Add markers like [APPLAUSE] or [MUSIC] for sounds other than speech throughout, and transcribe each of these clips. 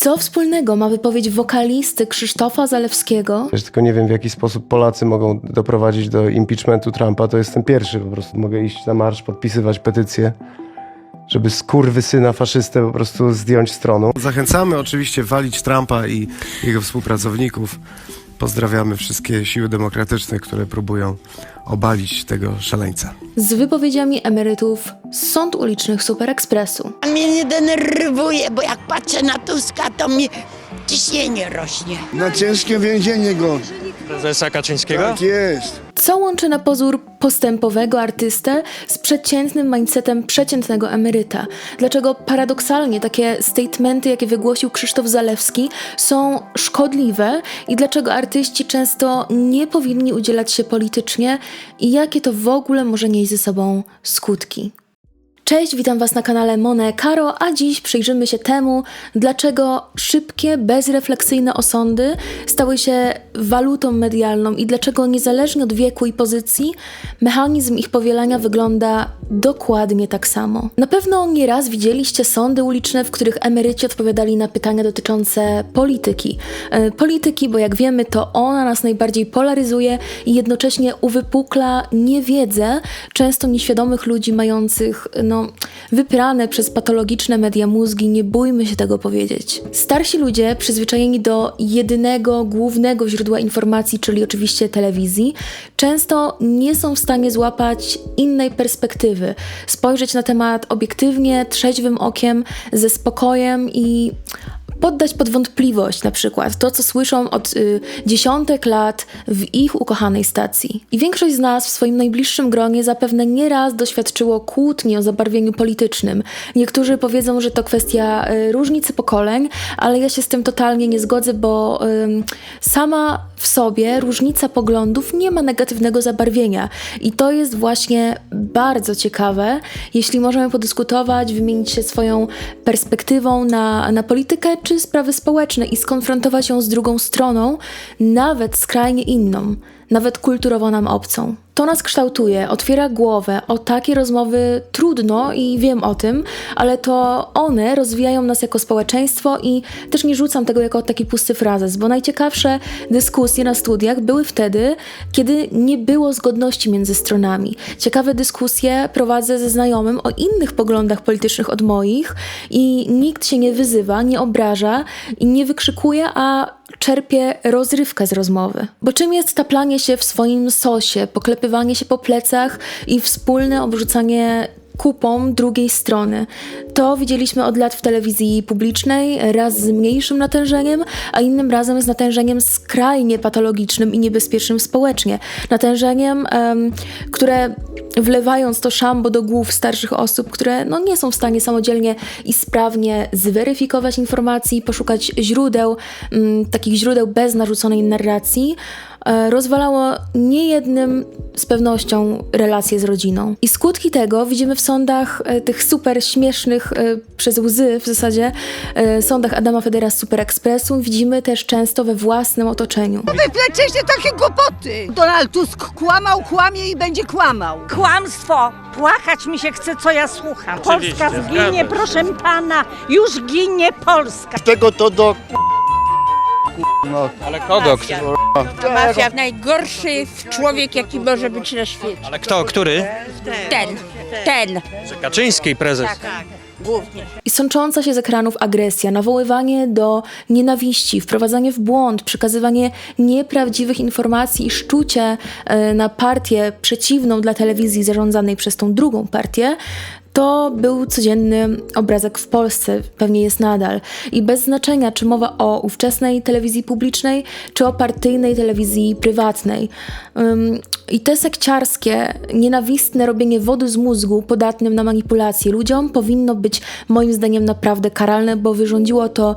Co wspólnego ma wypowiedź wokalisty Krzysztofa Zalewskiego Też tylko nie wiem, w jaki sposób Polacy mogą doprowadzić do impeachmentu Trumpa. To jestem pierwszy, po prostu mogę iść na marsz, podpisywać petycję, żeby syna faszystę po prostu zdjąć z tronu. Zachęcamy oczywiście walić Trumpa i jego współpracowników. Pozdrawiamy wszystkie siły demokratyczne, które próbują obalić tego szaleńca. z wypowiedziami emerytów z sąd ulicznych Super Expressu. A mnie nie denerwuje, bo jak patrzę na Tuska, to mi ciśnienie rośnie. Na ciężkie więzienie go. Prezesa Kaczyńskiego? Tak jest. Co łączy na pozór postępowego artystę z przeciętnym mindsetem przeciętnego emeryta? Dlaczego paradoksalnie takie statementy, jakie wygłosił Krzysztof Zalewski, są szkodliwe i dlaczego artyści często nie powinni udzielać się politycznie i jakie to w ogóle może nieść ze sobą skutki? Cześć, witam Was na kanale Mone Caro, a dziś przyjrzymy się temu, dlaczego szybkie, bezrefleksyjne osądy stały się walutą medialną i dlaczego niezależnie od wieku i pozycji, mechanizm ich powielania wygląda dokładnie tak samo. Na pewno nieraz widzieliście sądy uliczne, w których emeryci odpowiadali na pytania dotyczące polityki. E, Polityki, bo jak wiemy, to ona nas najbardziej polaryzuje i jednocześnie uwypukla niewiedzę często nieświadomych ludzi mających, no, wyprane przez patologiczne media mózgi, nie bójmy się tego powiedzieć. Starsi ludzie, przyzwyczajeni do jedynego, głównego źródła informacji, czyli oczywiście telewizji, często nie są w stanie złapać innej perspektywy, spojrzeć na temat obiektywnie, trzeźwym okiem, ze spokojem i poddać pod wątpliwość na przykład to, co słyszą od y, dziesiątek lat w ich ukochanej stacji. I większość z nas w swoim najbliższym gronie zapewne nieraz doświadczyło kłótni o zabarwieniu politycznym. Niektórzy powiedzą, że to kwestia y, różnicy pokoleń, ale ja się z tym totalnie nie zgodzę, bo ym, sama w sobie różnica poglądów nie ma negatywnego zabarwienia. I to jest właśnie bardzo ciekawe, jeśli możemy podyskutować, wymienić się swoją perspektywą na, na politykę sprawy społeczne i skonfrontować ją z drugą stroną, nawet skrajnie inną, nawet kulturowo nam obcą. To nas kształtuje, otwiera głowę. O takie rozmowy trudno i wiem o tym, ale to one rozwijają nas jako społeczeństwo i też nie rzucam tego jako taki pusty frazes, bo najciekawsze dyskusje na studiach były wtedy, kiedy nie było zgodności między stronami. Ciekawe dyskusje prowadzę ze znajomym o innych poglądach politycznych od moich i nikt się nie wyzywa, nie obraża i nie wykrzykuje, a czerpie rozrywkę z rozmowy. Bo czym jest taplanie się w swoim sosie, poklepywanie się po plecach i wspólne obrzucanie kupą drugiej strony. To widzieliśmy od lat w telewizji publicznej, raz z mniejszym natężeniem, a innym razem z natężeniem skrajnie patologicznym i niebezpiecznym społecznie. Natężeniem, em, które wlewając to szambo do głów starszych osób, które no, nie są w stanie samodzielnie i sprawnie zweryfikować informacji, poszukać źródeł, mm, takich źródeł bez narzuconej narracji, rozwalało niejednym z pewnością relacje z rodziną. I skutki tego widzimy w sądach e, tych super śmiesznych e, przez łzy w zasadzie e, sądach Adama Federa z Super Expressu. Widzimy też często we własnym otoczeniu. Wypleciecie takie głupoty! Donald Tusk kłamał, kłamie i będzie kłamał. Kłamstwo! Płakać mi się chce, co ja słucham. Oczywiście, Polska zginie, zgadza proszę pana. Już ginie Polska. Tego to do... No, Ale kogo? Kto, To mafia najgorszy człowiek, jaki może być na świecie. ale kto? Który? Ten, ten. Że Kaczyński prezes. Głównie. I sącząca się z ekranów agresja, nawoływanie do nienawiści, wprowadzanie w błąd, przekazywanie nieprawdziwych informacji i szczucie e, na partię przeciwną dla telewizji zarządzanej przez tą drugą partię, to był codzienny obrazek w Polsce, pewnie jest nadal. I bez znaczenia, czy mowa o ówczesnej telewizji publicznej, czy o partyjnej telewizji prywatnej. Ym, I te sekciarskie, nienawistne robienie wody z mózgu podatnym na manipulacje ludziom powinno być moim zdaniem naprawdę karalne, bo wyrządziło to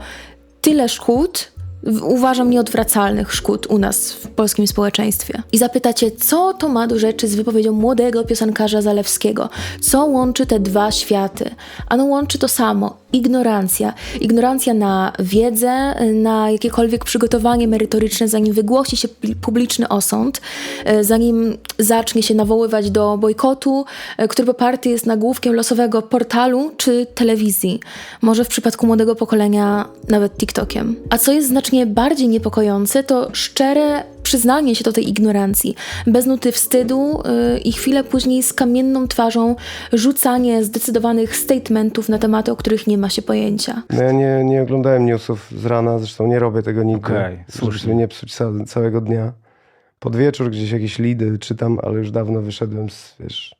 tyle szkód, uważam nieodwracalnych szkód u nas w polskim społeczeństwie. I zapytacie, co to ma do rzeczy z wypowiedzią młodego piosenkarza Zalewskiego? Co łączy te dwa światy? Ano łączy to samo. Ignorancja. Ignorancja na wiedzę, na jakiekolwiek przygotowanie merytoryczne, zanim wygłosi się pu- publiczny osąd, e, zanim zacznie się nawoływać do bojkotu, e, który poparty jest nagłówkiem losowego portalu czy telewizji. Może w przypadku młodego pokolenia nawet TikTokiem. A co jest znacznie bardziej niepokojące, to szczere przyznanie się do tej ignorancji, bez nuty wstydu yy, i chwilę później z kamienną twarzą rzucanie zdecydowanych statementów na tematy, o których nie ma się pojęcia. No ja nie, nie oglądałem newsów z rana, zresztą nie robię tego nigdy, Okej, żeby nie psuć ca całego dnia. Pod wieczór gdzieś jakieś lidy czytam, ale już dawno wyszedłem z, wiesz,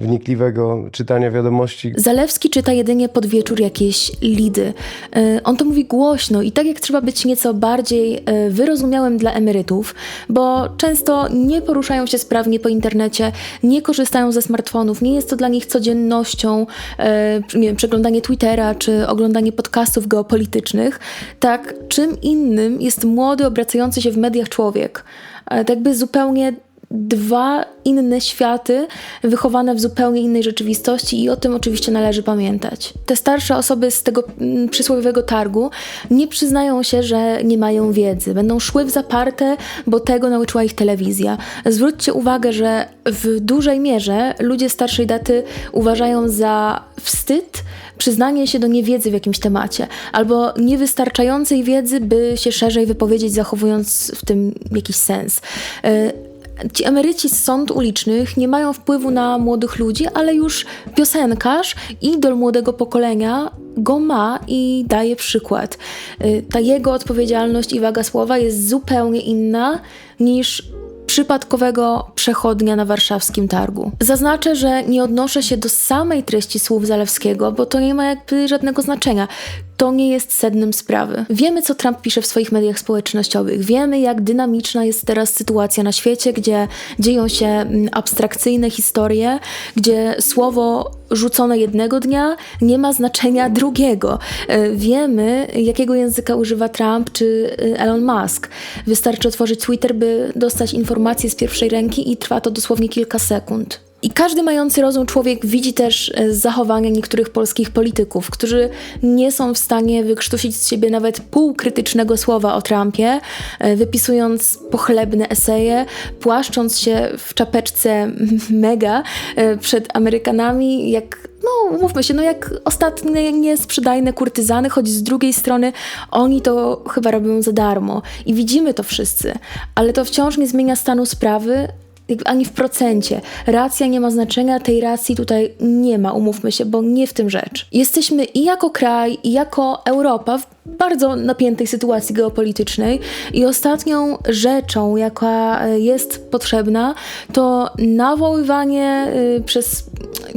wnikliwego czytania wiadomości. Zalewski czyta jedynie pod wieczór jakieś lidy. Yy, On to mówi głośno i tak jak trzeba być nieco bardziej yy, wyrozumiałym dla emerytów, bo często nie poruszają się sprawnie po internecie, nie korzystają ze smartfonów, nie jest to dla nich codziennością, yy, nie wiem, przeglądanie Twittera czy oglądanie podcastów geopolitycznych. Tak, czym innym jest młody, obracający się w mediach człowiek. Tak jakby zupełnie dwa inne światy, wychowane w zupełnie innej rzeczywistości i o tym oczywiście należy pamiętać. Te starsze osoby z tego mm, przysłowiowego targu nie przyznają się, że nie mają wiedzy. Będą szły w zaparte, bo tego nauczyła ich telewizja. Zwróćcie uwagę, że w dużej mierze ludzie starszej daty uważają za wstyd przyznanie się do niewiedzy w jakimś temacie, albo niewystarczającej wiedzy, by się szerzej wypowiedzieć, zachowując w tym jakiś sens. Y, Ci emeryci z sąd ulicznych nie mają wpływu na młodych ludzi, ale już piosenkarz, idol młodego pokolenia go ma i daje przykład. Y, Ta jego odpowiedzialność i waga słowa jest zupełnie inna niż przypadkowego przechodnia na warszawskim targu. Zaznaczę, że nie odnoszę się do samej treści słów Zalewskiego, bo to nie ma jakby żadnego znaczenia. To nie jest sednem sprawy. Wiemy, co Trump pisze w swoich mediach społecznościowych. Wiemy, jak dynamiczna jest teraz sytuacja na świecie, gdzie dzieją się mm, abstrakcyjne historie, gdzie słowo rzucone jednego dnia nie ma znaczenia [LAUGHS] drugiego. E, Wiemy, jakiego języka używa Trump czy e, Elon Musk. Wystarczy otworzyć Twitter, by dostać informacje z pierwszej ręki i trwa to dosłownie kilka sekund. I każdy mający rozum człowiek widzi też e, zachowania niektórych polskich polityków, którzy nie są w stanie wykrztusić z siebie nawet półkrytycznego słowa o Trumpie, e, wypisując pochlebne eseje, płaszcząc się w czapeczce [LAUGHS] mega e, przed Amerykanami, jak no, umówmy się, no jak ostatnie niesprzedajne kurtyzany, choć z drugiej strony oni to chyba robią za darmo. I widzimy to wszyscy, ale to wciąż nie zmienia stanu sprawy, ani w procencie. Racja nie ma znaczenia, tej racji tutaj nie ma, umówmy się, bo nie w tym rzecz. Jesteśmy i jako kraj, i jako Europa w bardzo napiętej sytuacji geopolitycznej i ostatnią rzeczą, jaka e, jest potrzebna, to nawoływanie y, przez,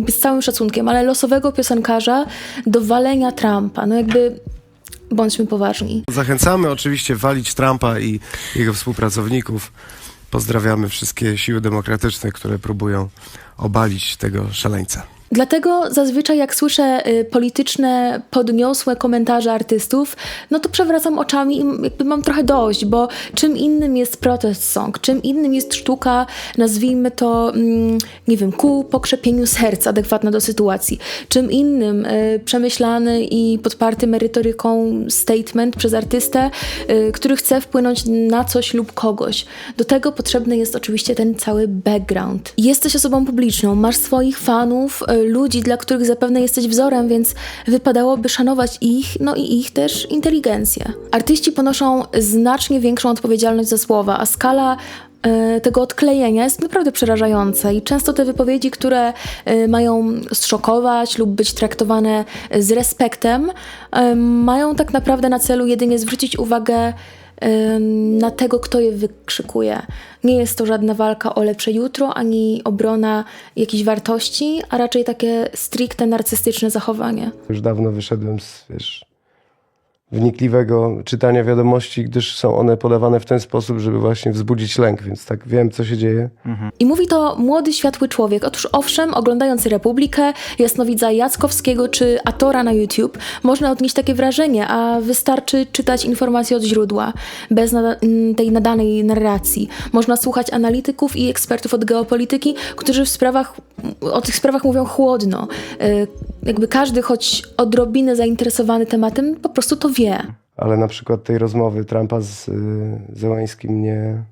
z całym szacunkiem, ale losowego piosenkarza do walenia Trumpa. No jakby bądźmy poważni. Zachęcamy oczywiście walić Trumpa i jego współpracowników. Pozdrawiamy wszystkie siły demokratyczne, które próbują obalić tego szaleńca. Dlatego zazwyczaj jak słyszę y, polityczne, podniosłe komentarze artystów, no to przewracam oczami i jakby mam trochę dość, bo czym innym jest protest song, czym innym jest sztuka, nazwijmy to, mm, nie wiem, ku pokrzepieniu serca, adekwatna do sytuacji. Czym innym y, przemyślany i podparty merytoryką statement przez artystę, y, który chce wpłynąć na coś lub kogoś. Do tego potrzebny jest oczywiście ten cały background. Jesteś osobą publiczną, masz swoich fanów, ludzi, dla których zapewne jesteś wzorem, więc wypadałoby szanować ich, no i ich też inteligencję. Artyści ponoszą znacznie większą odpowiedzialność za słowa, a skala e, tego odklejenia jest naprawdę przerażająca i często te wypowiedzi, które e, mają zszokować lub być traktowane z respektem, e, mają tak naprawdę na celu jedynie zwrócić uwagę na tego, kto je wykrzykuje. Nie jest to żadna walka o lepsze jutro, ani obrona jakichś wartości, a raczej takie stricte narcystyczne zachowanie. Już dawno wyszedłem z, wiesz, wnikliwego czytania wiadomości, gdyż są one podawane w ten sposób, żeby właśnie wzbudzić lęk, więc tak wiem, co się dzieje. I mówi to młody, światły człowiek. Otóż owszem, oglądając Republikę, Jasnowidza Jackowskiego czy Atora na YouTube, można odnieść takie wrażenie, a wystarczy czytać informacje od źródła, bez nada- m, tej nadanej narracji. Można słuchać analityków i ekspertów od geopolityki, którzy w sprawach, o tych sprawach mówią chłodno. Y, Jakby każdy, choć odrobinę zainteresowany tematem, po prostu to wie. Ale na przykład tej rozmowy Trumpa z y, Zełańskim nie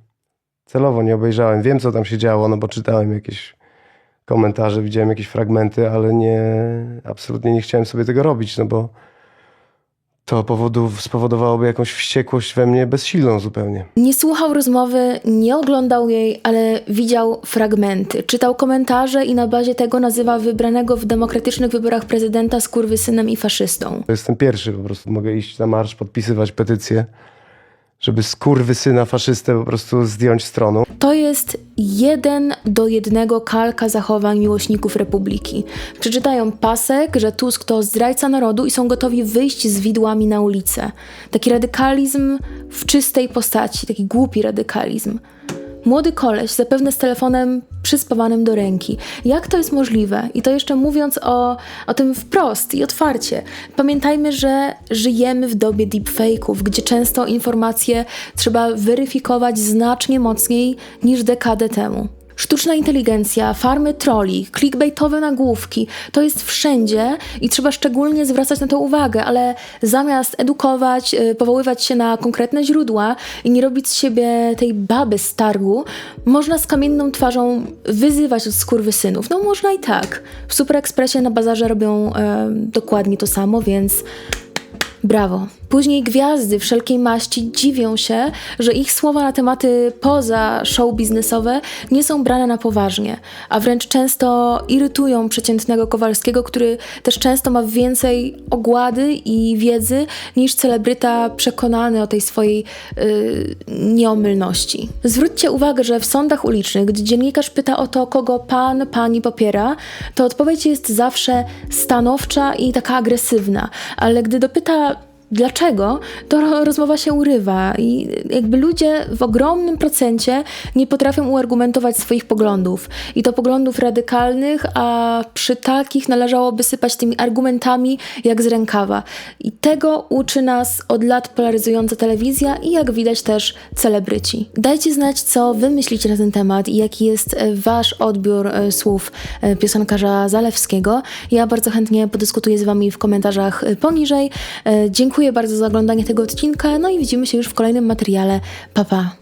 celowo nie obejrzałem. Wiem, co tam się działo, no bo czytałem jakieś komentarze, widziałem jakieś fragmenty, ale nie, absolutnie nie chciałem sobie tego robić, no bo to powodów, spowodowałoby jakąś wściekłość we mnie bezsilną zupełnie. Nie słuchał rozmowy, nie oglądał jej, ale widział fragmenty. Czytał komentarze i na bazie tego nazywa wybranego w demokratycznych wyborach prezydenta skurwysynem i faszystą. Jestem pierwszy, po prostu mogę iść na marsz, podpisywać petycję, żeby skurwysyna faszystę po prostu zdjąć z tronu. To jest jeden do jednego kalka zachowań miłośników Republiki. Przeczytają pasek, że Tusk to zdrajca narodu i są gotowi wyjść z widłami na ulicę. Taki radykalizm w czystej postaci, taki głupi radykalizm. Młody koleś, zapewne z telefonem przyspawanym do ręki. Jak to jest możliwe? I to jeszcze mówiąc o, o tym wprost i otwarcie. Pamiętajmy, że żyjemy w dobie deepfake'ów, gdzie często informacje trzeba weryfikować znacznie mocniej niż dekadę temu. Sztuczna inteligencja, farmy troli, clickbaitowe nagłówki to jest wszędzie i trzeba szczególnie zwracać na to uwagę, ale zamiast edukować, y, powoływać się na konkretne źródła i nie robić z siebie tej baby z targu, można z kamienną twarzą wyzywać od skurwysynów. No można i tak. W Super Expressie na bazarze robią e, dokładnie to samo, więc Brawo. Później gwiazdy wszelkiej maści dziwią się, że ich słowa na tematy poza show biznesowe nie są brane na poważnie, a wręcz często irytują przeciętnego Kowalskiego, który też często ma więcej ogłady i wiedzy niż celebryta przekonany o tej swojej yy, nieomylności. Zwróćcie uwagę, że w sądach ulicznych, gdy dziennikarz pyta o to, kogo pan, pani popiera, to odpowiedź jest zawsze stanowcza i taka agresywna, ale gdy dopyta dlaczego, to ro- rozmowa się urywa i jakby ludzie w ogromnym procencie nie potrafią uargumentować swoich poglądów. I to poglądów radykalnych, a przy takich należałoby sypać tymi argumentami jak z rękawa. I tego uczy nas od lat polaryzująca telewizja i jak widać też celebryci. Dajcie znać, co wy myślicie na ten temat i jaki jest e, wasz odbiór e, słów e, piosenkarza Zalewskiego. Ja bardzo chętnie podyskutuję z wami w komentarzach poniżej. E, Dziękuję bardzo za oglądanie tego odcinka, no i widzimy się już w kolejnym materiale. Pa, pa.